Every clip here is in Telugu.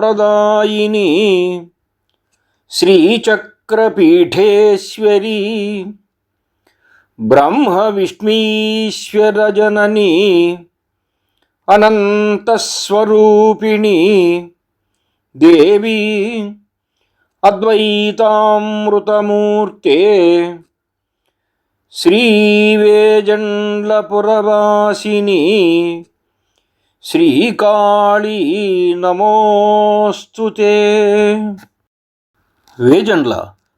అతులితానందప్రదాయిని శ్రీచక్రపీఠేశ్వరీ బ్రహ్మ విష్ణీశ్వరజనని అనంతస్వరూపిణి దేవి అద్వైతామృతమూర్తే శ్రీవేజండ్లపురవాసిని శ్రీకాళీ నమోస్తుతే వేజండ్ల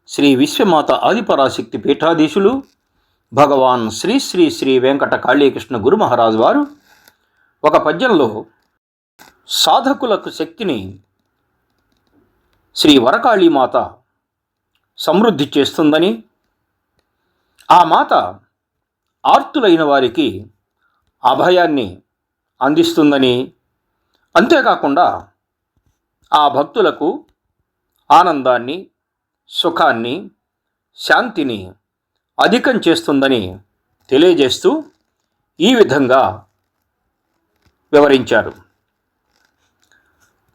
శ్రీ విశ్వమాత ఆదిపరాశక్తి పీఠాధీశులు భగవాన్ శ్రీ శ్రీ శ్రీ వెంకట కాళీకృష్ణ గురు మహారాజు వారు ఒక పద్యంలో సాధకులకు శక్తిని శ్రీ వరకాళీమాత సమృద్ధి చేస్తుందని ఆ మాత ఆర్తులైన వారికి అభయాన్ని అందిస్తుందని. అంతేకాకుండా ఆ భక్తులకు ఆనందాన్ని సుఖాన్ని శాంతిని అధికం చేస్తుందని తెలియజేస్తూ ఈ విధంగా వివరించారు.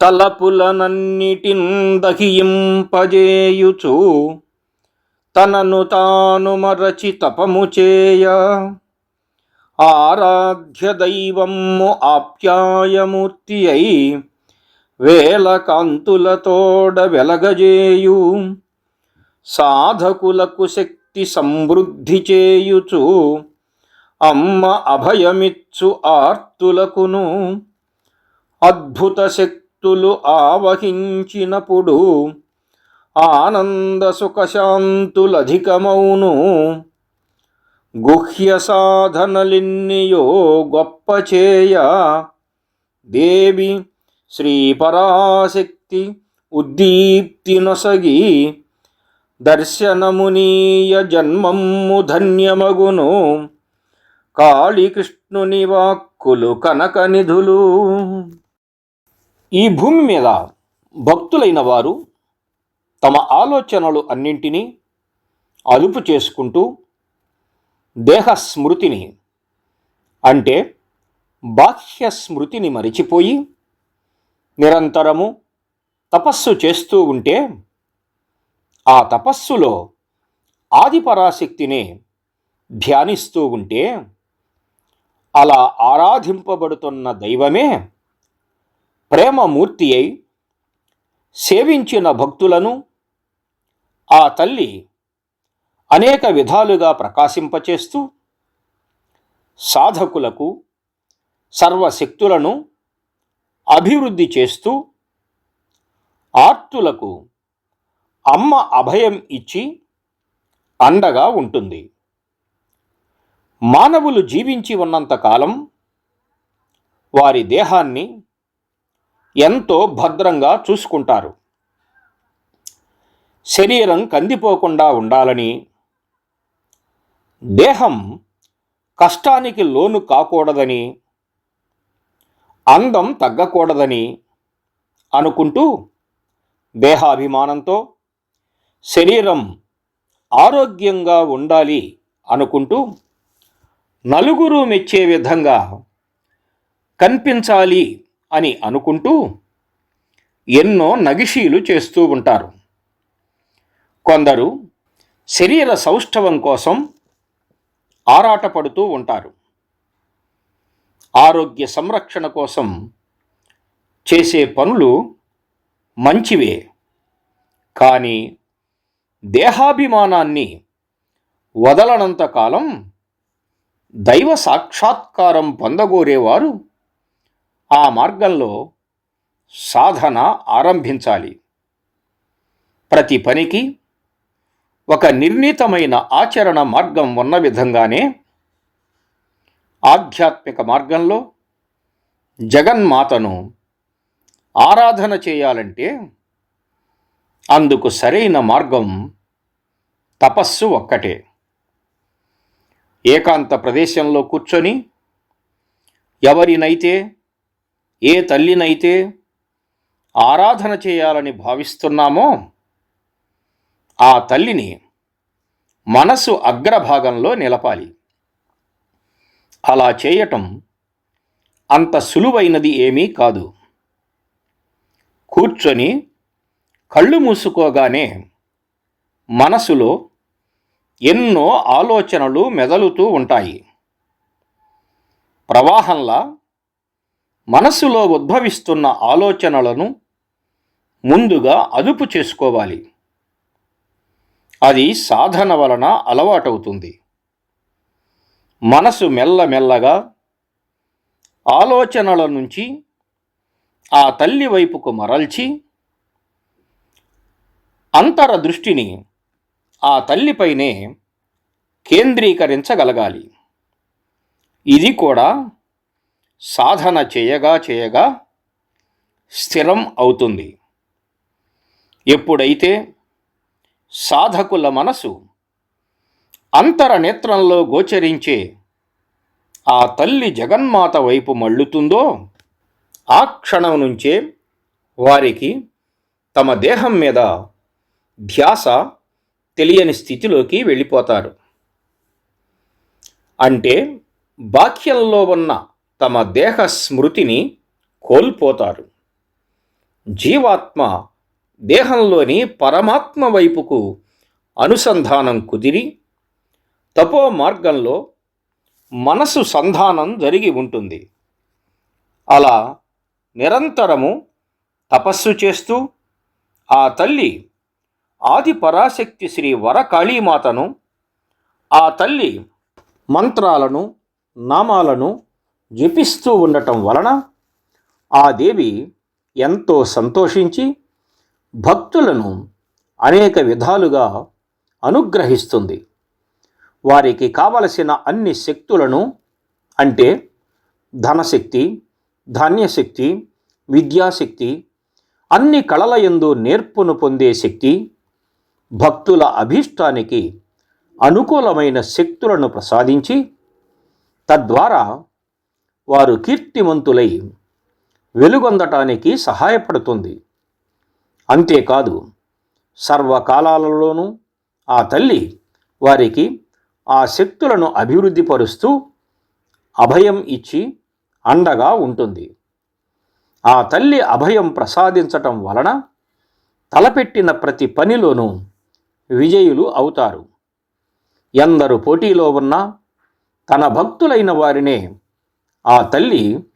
తలపులనన్నిటిన్ దహింపజేయుచు తనను తాను మరచి తపము చేయ ఆరాధ్య దైవము ఆప్యాయమూర్తి అయి వేల కాంతులతోడ వెలగజేయు. సాధకులకు శక్తి సమృద్ధి చేయుచు. అమ్మ అభయమిచ్చు ఆర్తులకును. అద్భుత శక్తులు ఆవహించినప్పుడు ఆనంద సుఖశాంతులధికమౌను. గుహ్య సాధనలిన్నియో గొప్ప చేయ దేవి శ్రీపరాశక్తి ఉద్దీప్తి నొసగి దర్శనమునీయ జన్మమ్ము ధన్యమగును. కాళీకృష్ణుని వాక్కులు కనక నిధులు ఈ భూమి మీద భక్తులైన వారు తమ ఆలోచనలు అన్నింటినీ అదుపు చేసుకుంటూ దేహ స్మృతిని అంటే బాహ్య స్మృతిని మరిచిపోయి నిరంతరము తపస్సు చేస్తూ ఉంటే ఆ తపస్సులో ఆదిపరాశక్తిని ధ్యానిస్తూ ఉంటే అలా ఆరాధింపబడుతున్న దైవమే ప్రేమమూర్తి అయి సేవించిన భక్తులను ఆ తల్లి అనేక విధాలుగా ప్రకాశింపచేస్తూ సాధకులకు సర్వశక్తులను అభివృద్ధి చేస్తూ ఆర్తులకు అమ్మ అభయం ఇచ్చి అండగా ఉంటుంది. మానవులు జీవించి ఉన్నంతకాలం వారి దేహాన్ని ఎంతో భద్రంగా చూసుకుంటారు. శరీరం కందిపోకుండా ఉండాలని దేహం కష్టానికి లోను కాకూడదని అందం తగ్గకూడదని అనుకుంటూ దేహాభిమానంతో శరీరం ఆరోగ్యంగా ఉండాలి అనుకుంటూ నలుగురు మెచ్చే విధంగా కనిపించాలి అని అనుకుంటూ ఎన్నో నగిషీలు చేస్తూ ఉంటారు. కొందరు శరీర సౌష్ఠవం కోసం ఆరాటపడుతూ ఉంటారు. ఆరోగ్య సంరక్షణ కోసం చేసే పనులు మంచివే. కానీ దేహాభిమానాన్ని వదలనంత కాలం దైవ సాక్షాత్కారం పొందగోరేవారు ఆ మార్గంలో సాధన ఆరంభించాలి. ప్రతి పనికి ఒక నిర్ణీతమైన ఆచరణ మార్గం ఉన్న విధంగానే ఆధ్యాత్మిక మార్గంలో జగన్మాతను ఆరాధన చేయాలంటే అందుకు సరైన మార్గం తపస్సు ఒక్కటే. ఏకాంత ప్రదేశంలో కూర్చొని ఎవరినైతే ఏ తల్లినైతే ఆరాధన చేయాలని భావిస్తున్నామో ఆ తల్లిని మనసు అగ్రభాగంలో నిలపాలి. అలా చేయటం అంత సులువైనది ఏమీ కాదు. కూర్చొని కళ్ళు మూసుకోగానే మనసులో ఎన్నో ఆలోచనలు మెదలుతూ ఉంటాయి. ప్రవాహంలా మనసులో ఉద్భవిస్తున్న ఆలోచనలను ముందుగా అదుపు చేసుకోవాలి. అది సాధన వలన అలవాటవుతుంది. మనసు మెల్లమెల్లగా ఆలోచనల నుంచి ఆ తల్లి వైపుకు మరల్చి అంతర దృష్టిని ఆ తల్లిపైనే కేంద్రీకరించగలగాలి. ఇది కూడా సాధన చేయగా చేయగా స్థిరం అవుతుంది. ఎప్పుడైతే సాధకుల మనసు. అంతర నేత్రంలో గోచరించే ఆ తల్లి జగన్మాత వైపు మళ్ళుతుందో ఆ క్షణం నుంచే వారికి తమ దేహం మీద ధ్యాస తెలియని స్థితిలోకి వెళ్ళిపోతారు. అంటే బాహ్యంలో ఉన్న తమ దేహ స్మృతిని కోల్పోతారు. జీవాత్మ దేహంలోని పరమాత్మ వైపుకు అనుసంధానం కుదిరి తపో మార్గంలో మనసు సంధానం జరిగి ఉంటుంది. అలా నిరంతరము తపస్సు చేస్తూ ఆ తల్లి ఆది పరాశక్తి శ్రీ వరకాళీమాతను ఆ తల్లి మంత్రాలను నామాలను జపిస్తూ ఉండటం వలన ఆ దేవి ఎంతో సంతోషించి భక్తులను అనేక విధాలుగా అనుగ్రహిస్తుంది. వారికి కావలసిన అన్ని శక్తులను అంటే ధనశక్తి ధాన్యశక్తి విద్యాశక్తి అన్ని కళల యందు నేర్పును పొందే శక్తి భక్తుల అభీష్టానికి అనుకూలమైన శక్తులను ప్రసాదించి తద్వారా వారు కీర్తిమంతులై వెలుగొందటానికి సహాయపడుతుంది. అంతేకాదు సర్వకాలాలలోనూ ఆ తల్లి వారికి ఆ శక్తులను అభివృద్ధిపరుస్తూ అభయం ఇచ్చి అండగా ఉంటుంది. ఆ తల్లి అభయం ప్రసాదించటం వలన తలపెట్టిన ప్రతి పనిలోనూ విజయులు అవుతారు. ఎందరు పోటీలో ఉన్నా తన భక్తులైన వారినే ఆ తల్లి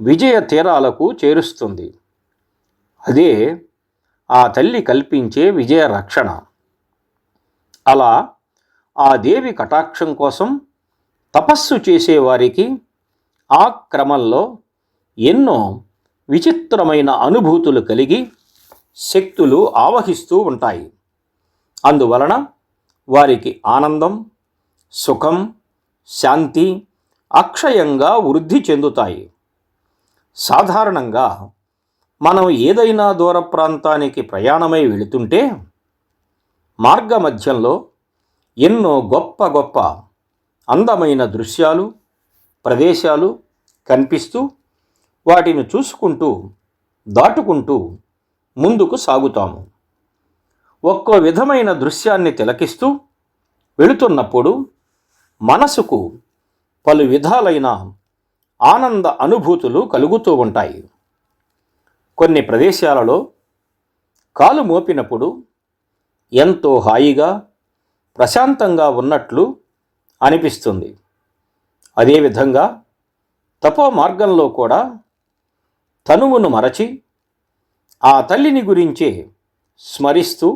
విజయ తీరాలకు చేరుస్తుంది. అదే ఆ తల్లి కల్పించే విజయ రక్షణ అలా ఆ దేవి కటాక్షం కోసం తపస్సు చేసేవారికి ఆ క్రమంలో ఎన్నో విచిత్రమైన అనుభూతులు కలిగి శక్తులు ఆవహిస్తూ ఉంటాయి. అందువలన వారికి ఆనందం సుఖం శాంతి అక్షయంగా వృద్ధి చెందుతాయి. సాధారణంగా మనం ఏదైనా దూర ప్రాంతానికి ప్రయాణమై వెళుతుంటే మార్గ మధ్యంలో ఎన్నో గొప్ప గొప్ప అందమైన దృశ్యాలు ప్రదేశాలు కనిపిస్తూ వాటిని చూసుకుంటూ దాటుకుంటూ ముందుకు సాగుతాము. ఒక్కో విధమైన దృశ్యాన్ని తిలకిస్తూ వెళుతున్నప్పుడు మనసుకు పలు విధాలైన ఆనంద అనుభూతులు కలుగుతూ ఉంటాయి. కొన్ని ప్రదేశాలలో కాలు మోపినప్పుడు ఎంతో హాయిగా ప్రశాంతంగా ఉన్నట్లు అనిపిస్తుంది. అదేవిధంగా తపో మార్గంలో కూడా తనువును మరచి ఆ తల్లిని గురించే స్మరిస్తూ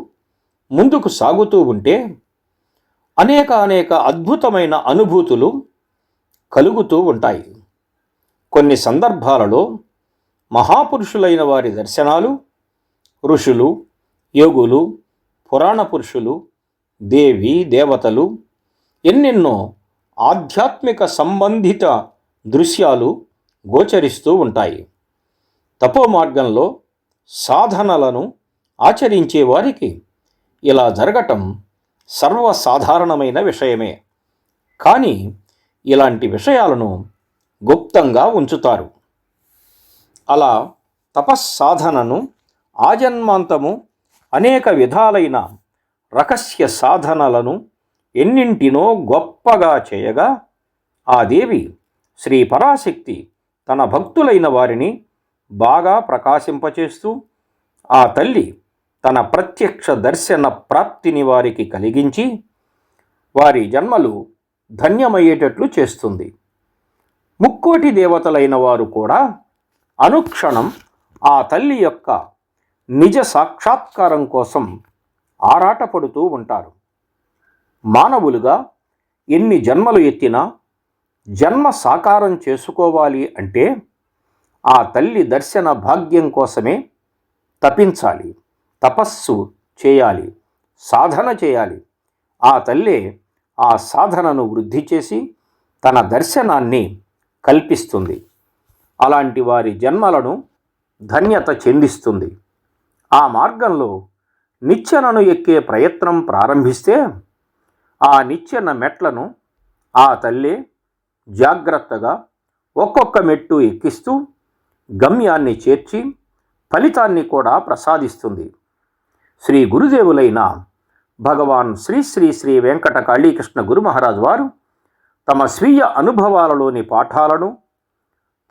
ముందుకు సాగుతూ ఉంటే అనేక అనేక అద్భుతమైన అనుభూతులు కలుగుతూ ఉంటాయి. కొన్ని సందర్భాలలో మహాపురుషులైన వారి దర్శనాలు ఋషులు యోగులు పురాణ పురుషులు దేవి దేవతలు ఎన్నెన్నో ఆధ్యాత్మిక సంబంధిత దృశ్యాలు గోచరిస్తూ ఉంటాయి. తపో మార్గంలో సాధనలను ఆచరించే వారికి ఇలా జరగటం సర్వసాధారణమైన విషయమే. కానీ ఇలాంటి విషయాలను గుప్తంగా ఉంచుతారు. అలా తపస్సాధనను ఆజన్మాంతము అనేక విధాలైన రహస్య సాధనలను ఎన్నింటినో గొప్పగా చేయగా ఆ దేవి శ్రీ పరాశక్తి తన భక్తులైన వారిని బాగా ప్రకాశింపచేస్తూ ఆ తల్లి తన ప్రత్యక్ష దర్శన ప్రాప్తిని వారికి కలిగించి వారి జన్మలు ధన్యమయ్యేటట్లు చేస్తుంది. ముక్కోటి దేవతలైన వారు కూడా అనుక్షణం ఆ తల్లి యొక్క నిజ సాక్షాత్కారం కోసం ఆరాటపడుతూ ఉంటారు. మానవులుగా ఎన్ని జన్మలు ఎత్తినా జన్మ సాకారం చేసుకోవాలి అంటే ఆ తల్లి దర్శన భాగ్యం కోసమే తపించాలి తపస్సు చేయాలి సాధన చేయాలి. ఆ తల్లే ఆ సాధనను వృద్ధి చేసి తన దర్శనాన్ని కల్పిస్తుంది. అలాంటి వారి జన్మలను ధన్యత చెందిస్తుంది. ఆ మార్గంలో నిచ్చెనను ఎక్కే ప్రయత్నం ప్రారంభిస్తే ఆ నిచ్చెన మెట్లను ఆ తల్లి జాగ్రత్తగా ఒక్కొక్క మెట్టు ఎక్కిస్తూ గమ్యాన్ని చేర్చి ఫలితాన్ని కూడా ప్రసాదిస్తుంది. శ్రీ గురుదేవులైన భగవాన్ శ్రీ శ్రీ శ్రీ వెంకట కాళీకృష్ణ గురు మహారాజ్ వారు తమ స్వీయ అనుభవాలలోని పాఠాలను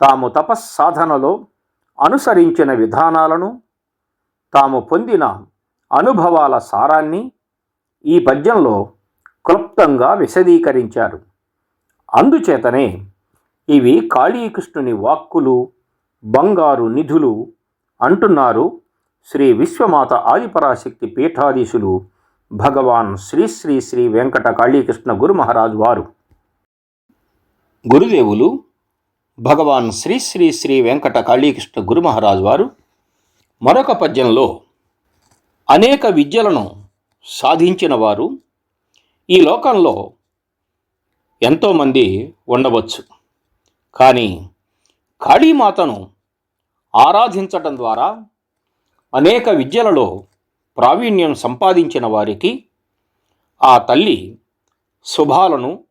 తాము తపస్సాధనలో అనుసరించిన విధానాలను తాము పొందిన అనుభవాల సారాన్ని ఈ పద్యంలో క్లుప్తంగా విశదీకరించారు. అందుచేతనే ఇవి కాళీకృష్ణుని వాక్కులు బంగారు నిధులు అంటున్నారు శ్రీ విశ్వమాత ఆదిపరాశక్తి పీఠాధీశులు భగవాన్ శ్రీ శ్రీ శ్రీ వెంకట కాళీకృష్ణ గురు మహారాజ్ వారు. గురుదేవులు భగవాన్ శ్రీ శ్రీ శ్రీ వెంకట కాళీకృష్ణ గురు మహారాజ్ వారు మరొక పద్యంలో అనేక విద్యలను సాధించిన వారు ఈ లోకంలో ఎంతోమంది ఉండవచ్చు. కానీ కాళీమాతను ఆరాధించటం ద్వారా అనేక విద్యలలో ప్రావీణ్యం సంపాదించిన వారికి ఆ తల్లి శుభాలను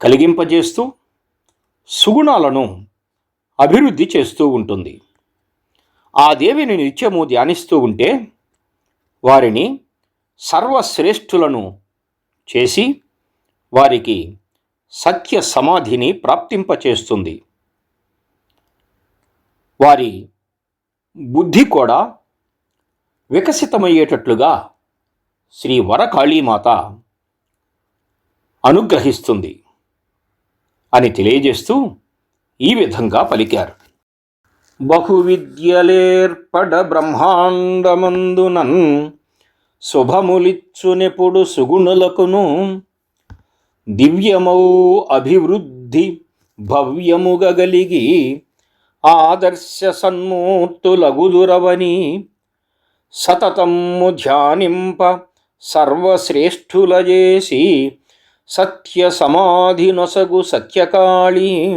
కలిగింపజేస్తూ సుగుణాలను అభివృద్ధి చేస్తూ ఉంటుంది. ఆ దేవిని నిత్యము ధ్యానిస్తూ ఉంటే వారిని సర్వశ్రేష్ఠులను చేసి వారికి సత్య సమాధిని ప్రాప్తింపచేస్తుంది. వారి బుద్ధి కూడా వికసితమయ్యేటట్లుగా శ్రీ వరకాళీమాత అనుగ్రహిస్తుంది. అని తెలియజేస్తూ ఈ విధంగా పలికారు. బహువిద్యలేర్పడ బ్రహ్మాండమందునన్ శుభములిచ్చునెప్పుడు సుగుణులకును దివ్యమౌ అభివృద్ధి భవ్యముగలిగి ఆదర్శ సన్మూర్తులగుదురవని సతతము ధ్యానింప సర్వశ్రేష్ఠుల చేసి సత్య సమాధి నొసగు సత్యకాళీ.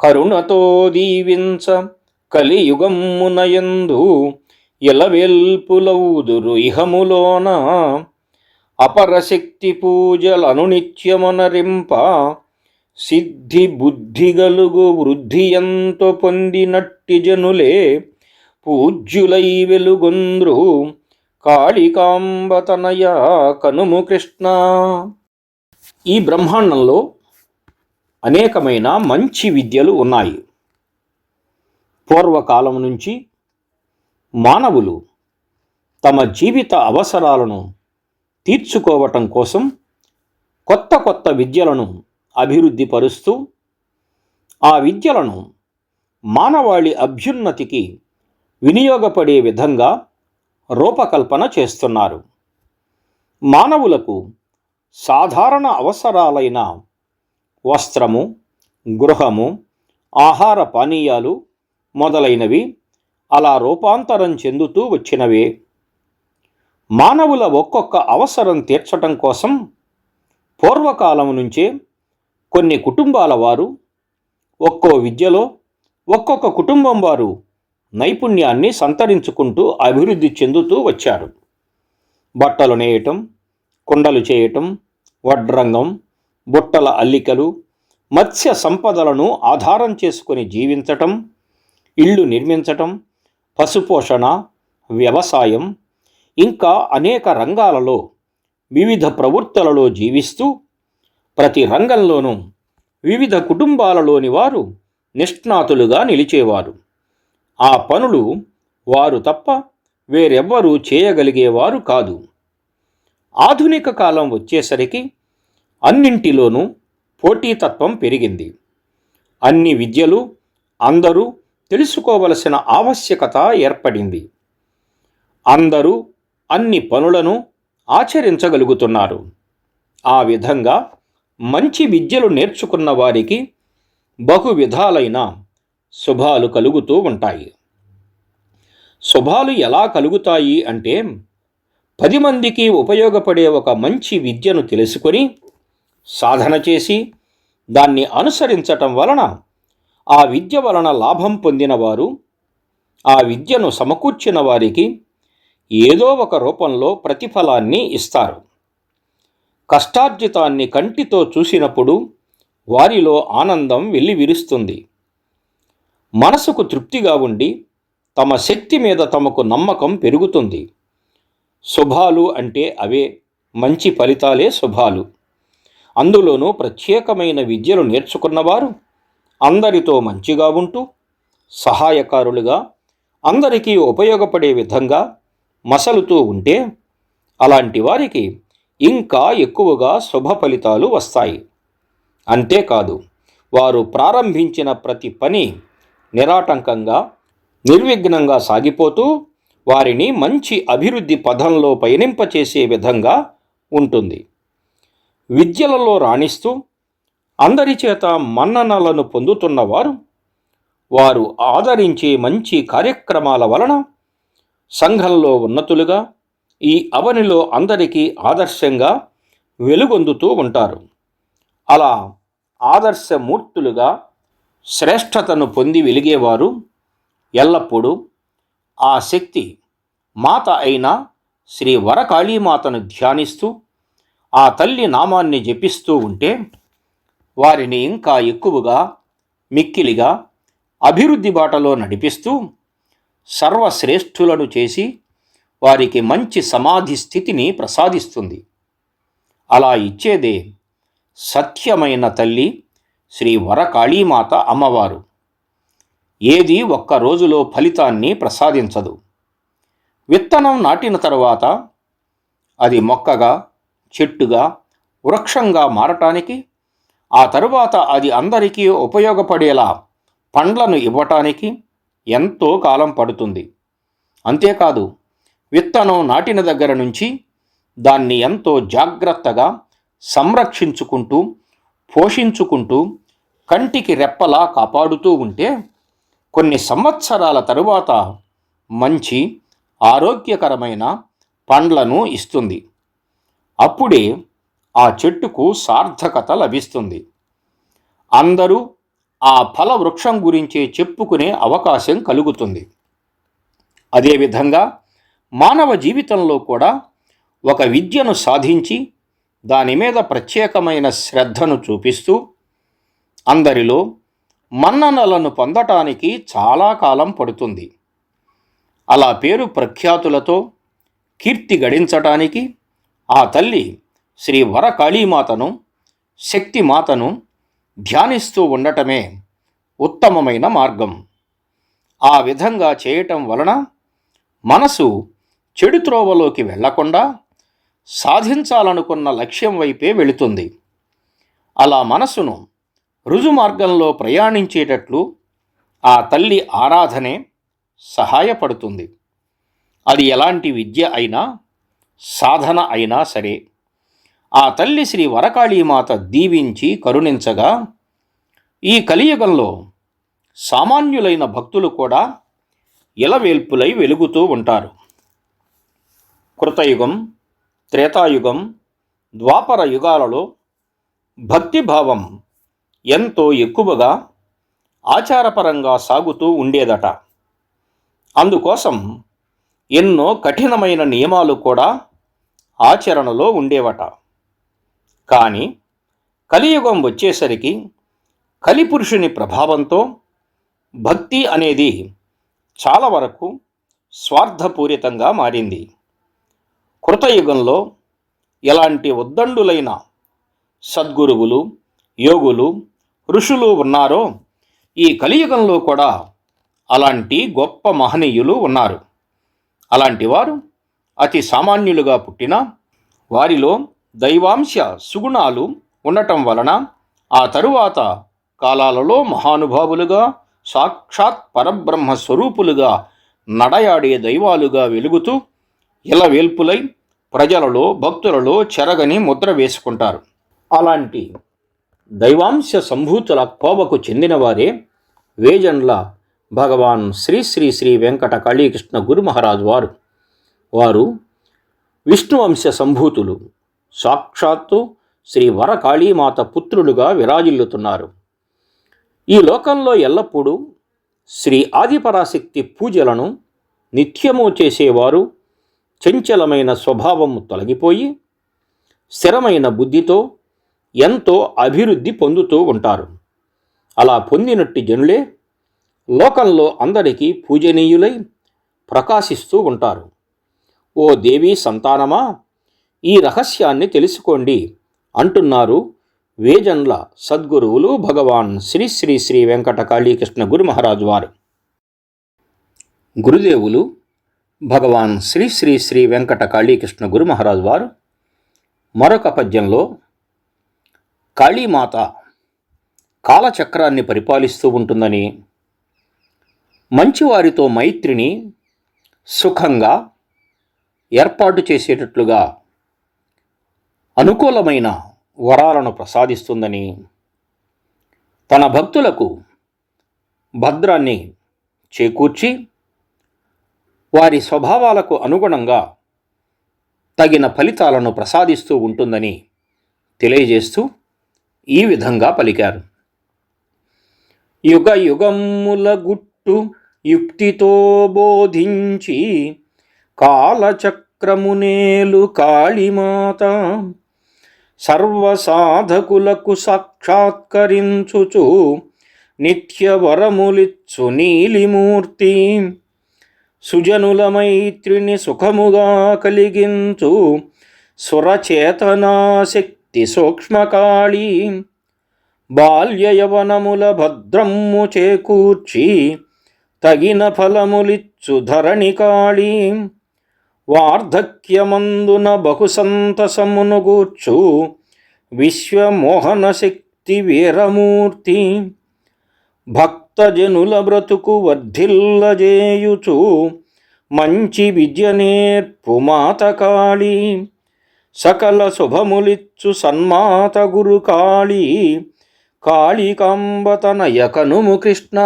కరుణతో దీవించ కలియుగమ్మునయందు ఇలవెల్పులౌదురు ఇహములోన. అపరశక్తి పూజలను నిత్యమనరింప సిద్ధి బుద్ధి గలుగు వృద్ధి ఎంతో పొందినట్టి జనులే పూజ్యులై వెలుగొంద్రు. కాళికాంబతనయ కనుము కృష్ణ. ఈ బ్రహ్మాండంలో అనేకమైన మంచి విద్యలు ఉన్నాయి. పూర్వకాలం నుంచి మానవులు తమ జీవిత అవసరాలను తీర్చుకోవటం కోసం కొత్త కొత్త విద్యలను అభివృద్ధి పరుస్తూ ఆ విద్యలను మానవాళి అభ్యున్నతికి వినియోగపడే విధంగా రూపకల్పన చేస్తున్నారు. మానవులకు సాధారణ అవసరాలైన వస్త్రము గృహము ఆహార పానీయాలు మొదలైనవి అలా రూపాంతరం చెందుతూ వచ్చినవే. మానవుల ఒక్కొక్క అవసరం తీర్చటం కోసం పూర్వకాలం నుంచే కొన్ని కుటుంబాల వారు ఒక్కో విద్యలో ఒక్కొక్క కుటుంబం వారు నైపుణ్యాన్ని సంతరించుకుంటూ అభివృద్ధి చెందుతూ వచ్చారు. బట్టలు నేయటం కుండలు చేయటం వడ్రంగం బుట్టల అల్లికలు మత్స్య సంపదలను ఆధారం చేసుకొని జీవించటం ఇళ్ళు నిర్మించటం పశుపోషణ వ్యవసాయం ఇంకా అనేక రంగాలలో వివిధ ప్రవృత్తులలో జీవిస్తూ ప్రతి రంగంలోనూ వివిధ కుటుంబాలలోని వారు నిష్ణాతులుగా నిలిచేవారు. ఆ పనులు వారు తప్ప వేరెవ్వరూ చేయగలిగేవారు కాదు. ఆధునిక కాలం వచ్చేసరికి అన్నింటిలోనూ పోటీతత్వం పెరిగింది. అన్ని విద్యలు అందరూ తెలుసుకోవలసిన ఆవశ్యకత ఏర్పడింది. అందరూ అన్ని పనులను ఆచరించగలుగుతున్నారు. ఆ విధంగా మంచి విద్యలు నేర్చుకున్న వారికి బహువిధాలైన శుభాలు కలుగుతూ ఉంటాయి. శుభాలు ఎలా కలుగుతాయి అంటే పది మందికి ఉపయోగపడే ఒక మంచి విద్యను తెలుసుకొని సాధన చేసి దాన్ని అనుసరించటం వలన ఆ విద్య వలన లాభం పొందినవారు ఆ విద్యను సమకూర్చిన వారికి ఏదో ఒక రూపంలో ప్రతిఫలాన్ని ఇస్తారు. కష్టార్జితాన్ని కంటితో చూసినప్పుడు వారిలో ఆనందం వెల్లివిరుస్తుంది. మనసుకు తృప్తిగా ఉండి తమ శక్తి మీద తమకు నమ్మకం పెరుగుతుంది. శుభాలు అంటే అవే మంచి ఫలితాలే శుభాలు. అందులోనూ ప్రత్యేకమైన విద్యలు నేర్చుకున్నవారు అందరితో మంచిగా ఉంటూ సహాయకారులుగా అందరికీ ఉపయోగపడే విధంగా మసలుతూ ఉంటే అలాంటి వారికి ఇంకా ఎక్కువగా శుభ ఫలితాలు వస్తాయి. అంతేకాదు వారు ప్రారంభించిన ప్రతి పని నిరాటంకంగా నిర్విఘ్నంగా సాగిపోతూ వారిని మంచి అభివృద్ధి పథంలో పయనింపచేసే విధంగా ఉంటుంది. విద్యలలో రాణిస్తూ అందరి చేత మన్ననలను పొందుతున్నవారు వారు ఆదరించే మంచి కార్యక్రమాల వలన సంఘంలో ఉన్నతులుగా ఈ అవనిలో అందరికీ ఆదర్శంగా వెలుగొందుతూ ఉంటారు. అలా ఆదర్శమూర్తులుగా శ్రేష్టతను పొంది వెలిగేవారు ఎల్లప్పుడూ. ఆ శక్తి మాత అయిన శ్రీ వరకాళీమాతను ధ్యానిస్తూ ఆ తల్లి నామాన్ని జపిస్తూ ఉంటే వారిని ఇంకా ఎక్కువగా మిక్కిలిగా అభివృద్ధి బాటలో నడిపిస్తూ సర్వశ్రేష్ఠులను చేసి వారికి మంచి సమాధి స్థితిని ప్రసాదిస్తుంది. అలా ఇచ్చేదే సత్యమైన తల్లి శ్రీ వరకాళీమాత అమ్మవారు. ఏది ఒక్క రోజులో ఫలితాన్ని ప్రసాదించదు. విత్తనం నాటిన తర్వాత అది మొక్కగా చెట్టుగా వృక్షంగా మారటానికి ఆ తరువాత అది అందరికీ ఉపయోగపడేలా పండ్లను ఇవ్వటానికి ఎంతో కాలం పడుతుంది. అంతేకాదు విత్తనం నాటిన దగ్గర నుంచి దాన్ని ఎంతో జాగ్రత్తగా సంరక్షించుకుంటూ పోషించుకుంటూ కంటికి రెప్పలా కాపాడుతూ ఉంటే కొన్ని సంవత్సరాల తరువాత మంచి ఆరోగ్యకరమైన పండ్లను ఇస్తుంది. అప్పుడే ఆ చెట్టుకు సార్థకత లభిస్తుంది. అందరూ ఆ ఫల వృక్షం గురించి చెప్పుకునే అవకాశం కలుగుతుంది. అదేవిధంగా మానవ జీవితంలో కూడా ఒక విద్యను సాధించి దాని మీద ప్రత్యేకమైన శ్రద్ధను చూపిస్తూ అందరిలో మన్ననలను పొందటానికి చాలా కాలం పడుతుంది. అలా పేరు ప్రఖ్యాతులతో కీర్తి గడించటానికి ఆ తల్లి శ్రీ వరకాళీమాతను శక్తిమాతను ధ్యానిస్తూ ఉండటమే ఉత్తమమైన మార్గం. ఆ విధంగా చేయటం వలన మనసు చెడు త్రోవలోకి వెళ్ళకుండా సాధించాలనుకున్న లక్ష్యం వైపే వెళుతుంది. అలా మనసును రుజుమార్గంలో ప్రయాణించేటట్లు ఆ తల్లి ఆరాధనే సహాయపడుతుంది. అది ఎలాంటి విద్య అయినా సాధన అయినా సరే ఆ తల్లి శ్రీ వరకాళీమాత దీవించి కరుణించగా ఈ కలియుగంలో సామాన్యులైన భక్తులు కూడా ఇలవేల్పులై వెలుగుతూ ఉంటారు. కృతయుగం త్రేతాయుగం ద్వాపర యుగాలలో భక్తిభావం ఎంతో ఎక్కువగా ఆచారపరంగా సాగుతూ ఉండేదట. అందుకోసం ఎన్నో కఠినమైన నియమాలు కూడా ఆచరణలో ఉండేవట. కానీ కలియుగం వచ్చేసరికి కలిపురుషుని ప్రభావంతో భక్తి అనేది చాలా వరకు స్వార్థపూరితంగా మారింది. కృతయుగంలో ఎలాంటి ఉద్దండులైన సద్గురువులు యోగులు ఋషులు ఉన్నారో. ఈ కలియుగంలో కూడా అలాంటి గొప్ప మహనీయులు ఉన్నారు. అలాంటి వారు అతి సామాన్యులుగా పుట్టిన వారిలో దైవాంశ సుగుణాలు ఉండటం వలన ఆ తరువాత కాలాలలో మహానుభావులుగా సాక్షాత్ పరబ్రహ్మ స్వరూపులుగా నడయాడే దైవాలుగా వెలుగుతూ ఇలవేల్పులై ప్రజలలో భక్తులలో చెరగని ముద్ర వేసుకుంటారు. అలాంటి దైవాంశ సంభూతుల కోవకు చెందినవారే వేజన్ల భగవాన్ శ్రీ శ్రీ శ్రీ వెంకట కాళీకృష్ణ గురు మహారాజు వారు. వారు విష్ణువంశ సంభూతులు. సాక్షాత్తు శ్రీ వరకాళీమాత పుత్రులుగా విరాజిల్లుతున్నారు. ఈ లోకంలో ఎల్లప్పుడూ శ్రీ ఆదిపరాశక్తి పూజలను నిత్యము చేసేవారు చంచలమైన స్వభావము తొలగిపోయి స్థిరమైన బుద్ధితో ఎంతో అభివృద్ధి పొందుతూ ఉంటారు. అలా పొందినట్టి జనులే లోకంలో అందరికీ పూజనీయులై ప్రకాశిస్తూ ఉంటారు. ఓ దేవీ సంతానమా? ఈ రహస్యాన్ని తెలుసుకోండి అంటున్నారు వేజన్ల సద్గురువులు భగవాన్ శ్రీ శ్రీ శ్రీ వెంకట కాళీకృష్ణ గురు మహారాజు వారు. గురుదేవులు భగవాన్ శ్రీ శ్రీ శ్రీ వెంకట కాళీకృష్ణ గురు మహారాజు వారు మరొక పద్యంలో కాళీమాత కాలచక్రాన్ని పరిపాలిస్తూ ఉంటుందని మంచివారితో మైత్రిని సుఖంగా ఏర్పాటు చేసేటట్లుగా అనుకూలమైన వరాలను ప్రసాదిస్తుందని తన భక్తులకు భద్రాన్ని చేకూర్చి వారి స్వభావాలకు అనుగుణంగా తగిన ఫలితాలను ప్రసాదిస్తూ ఉంటుందని తెలియజేస్తూ ఈ విధంగా పలికారు. యుగ యుగముల గుట్టు యుక్తితో బోధించి కాలచక్రమునేలు కాళీమాత సర్వసాధకులకు సాక్షాత్కరించుచు నిత్యవరములిచ్చు నీలిమూర్తి సుజనుల మైత్రిని సుఖముగా కలిగించు సురచేతనాశక్తి సూక్ష్మకాళీ. బాల్య బాల్యయవనముల భద్రమ్ము చేకూర్చి తగిన ఫలములిచ్చు ధరణి వార్ధక్యమందున బహుసంతసమును గూర్చు విశ్వమోహన శక్తి వీరమూర్తి. భక్తజనుల బ్రతుకు వర్ధిల్లజేయుచు మంచి విద్య నేర్పు మాతకాళీ సకల శుభములిచ్చు సన్మాత గురు కాళీ కాళికాంబతనయ కనుము కృష్ణ.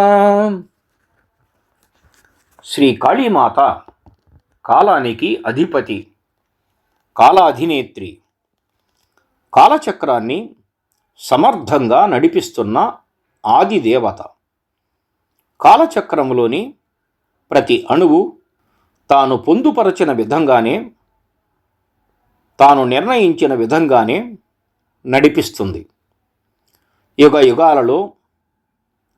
శ్రీ కాళీమాత కాలానికి అధిపతి కాలాధినేత్రి. కాలచక్రాన్ని సమర్థంగా నడిపిస్తున్న ఆది దేవత కాలచక్రములోని ప్రతి అణువు తాను పొందుపరచిన విధంగానే తాను నిర్ణయించిన విధంగానే నడిపిస్తుంది. యుగ యుగాలలో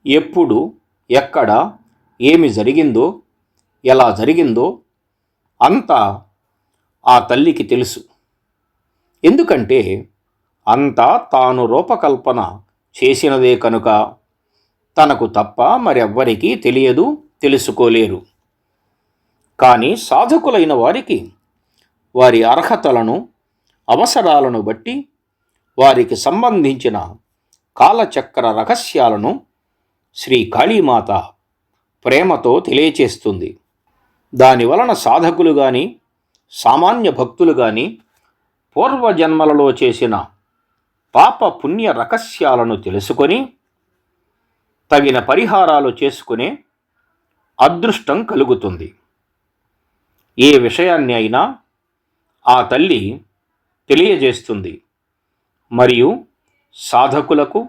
ఎప్పుడు ఎక్కడ ఏమి జరిగిందో ఎలా జరిగిందో అంతా ఆ తల్లికి తెలుసు. ఎందుకంటే అంతా తాను రూపకల్పన చేసినదే కనుక తనకు తప్ప మరెవ్వరికీ తెలియదు తెలుసుకోలేరు. కానీ సాధకులైన వారికి వారి అర్హతలను అవసరాలను బట్టి వారికి సంబంధించిన కాలచక్ర రహస్యాలను శ్రీ కాళీమాత ప్రేమతో తెలియచేస్తుంది. దానివలన సాధకులు కానీ సామాన్య భక్తులు కానీ పూర్వజన్మలలో చేసిన పాప పుణ్య రహస్యాలను తెలుసుకొని తగిన పరిహారాలు చేసుకునే అదృష్టం కలుగుతుంది. ఏ విషయాన్ని అయినా ఆ తల్లి తెలియజేస్తుంది. మరియు సాధకులకు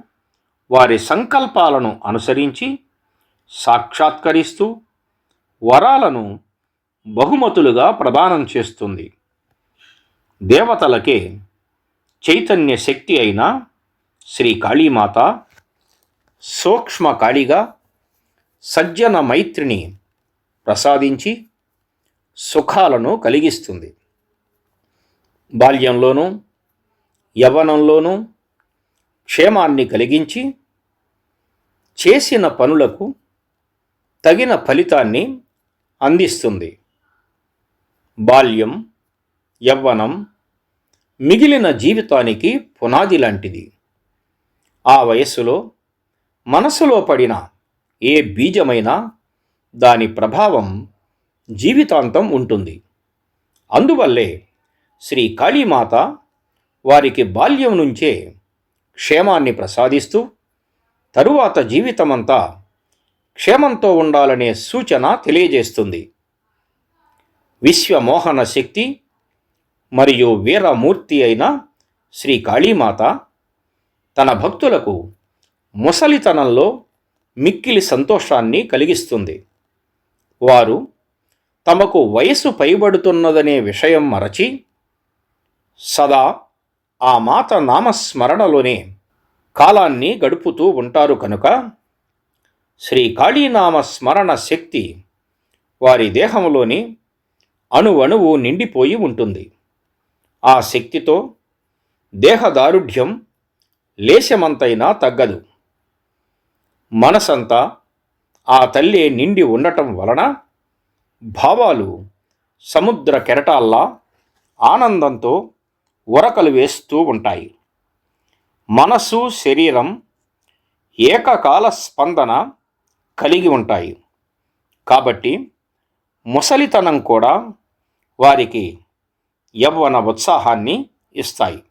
వారి సంకల్పాలను అనుసరించి సాక్షాత్కరిస్తూ వరాలను బహుమతులుగా ప్రదానం చేస్తుంది. దేవతలకే చైతన్య శక్తి అయిన శ్రీ కాళీమాత సూక్ష్మ కాళిగా సజ్జన మైత్రిని ప్రసాదించి సుఖాలను కలిగిస్తుంది. బాల్యంలోనూ యవ్వనంలోనూ క్షేమాన్ని కలిగించి చేసిన పనులకు తగిన ఫలితాన్ని అందిస్తుంది. బాల్యం యవ్వనం మిగిలిన జీవితానికి పునాది లాంటిది. ఆ వయస్సులో మనసులో పడిన ఏ బీజమైనా దాని ప్రభావం జీవితాంతం ఉంటుంది. అందువల్లే శ్రీ కాళీమాత వారికి బాల్యం నుంచే క్షేమాన్ని ప్రసాదిస్తూ తరువాత జీవితమంతా క్షేమంతో ఉండాలనే సూచన తెలియజేస్తుంది. విశ్వమోహన శక్తి మరియు వీరమూర్తి అయిన శ్రీ కాళీమాత తన భక్తులకు ముసలితనంలో మిక్కిలి సంతోషాన్ని కలిగిస్తుంది. వారు తమకు వయసు పైబడుతున్నదనే విషయం మరచి సదా ఆ మాత నామస్మరణలోనే కాలాన్ని గడుపుతూ ఉంటారు కనుక శ్రీ కాళీనామ స్మరణ శక్తి వారి దేహంలోని అణువణువు నిండిపోయి ఉంటుంది. ఆ శక్తితో దేహదారుఢ్యం లేశమంతైనా తగ్గదు. మనసంతా ఆ తల్లి నిండి ఉండటం వలన భావాలు సముద్ర కెరటాల్లా ఆనందంతో ఉరకలు వేస్తూ ఉంటాయి. మనసు శరీరం ఏకకాల స్పందన కలిగి ఉంటాయి. కాబట్టి ముసలితనం కూడా వారికి యవ్వన ఉత్సాహాన్ని ఇస్తాయి.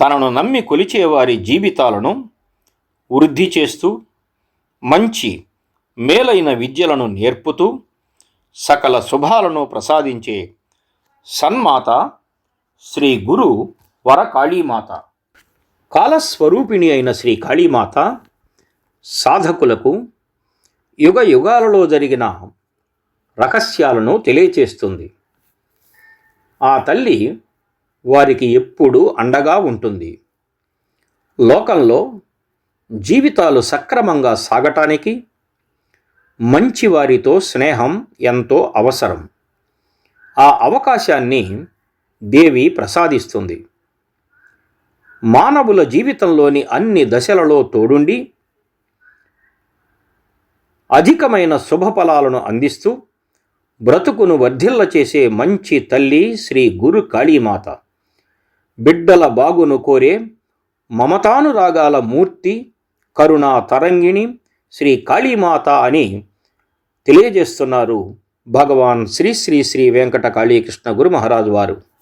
తనను నమ్మి కొలిచే వారి జీవితాలను వృద్ధి చేస్తూ మంచి మేలైన విద్యలను నేర్పుతూ సకల శుభాలను ప్రసాదించే సన్మాత శ్రీ గురు వరకాళీమాత. కాలస్వరూపిణి అయిన శ్రీ కాళీమాత సాధకులకు యుగ యుగాలలో జరిగిన రహస్యాలను తెలియచేస్తుంది. ఆ తల్లి వారికి ఎప్పుడూ అండగా ఉంటుంది. లోకంలో జీవితాలు సక్రమంగా సాగటానికి మంచి వారితో స్నేహం ఎంతో అవసరం. ఆ అవకాశాన్ని దేవి ప్రసాదిస్తుంది. మానవుల జీవితంలోని అన్ని దశలలో తోడుండి అధికమైన శుభఫలాలను అందిస్తూ బ్రతుకును వర్ధిల్ల చేసే మంచి తల్లి శ్రీ గురు కాళీమాత. బిడ్డల బాగును కోరే మమతానురాగాల మూర్తి కరుణా తరంగిణి శ్రీ కాళీమాత అని తెలియజేస్తున్నారు భగవాన్ శ్రీ శ్రీ శ్రీ వెంకట కాళీకృష్ణ గురు మహారాజు వారు.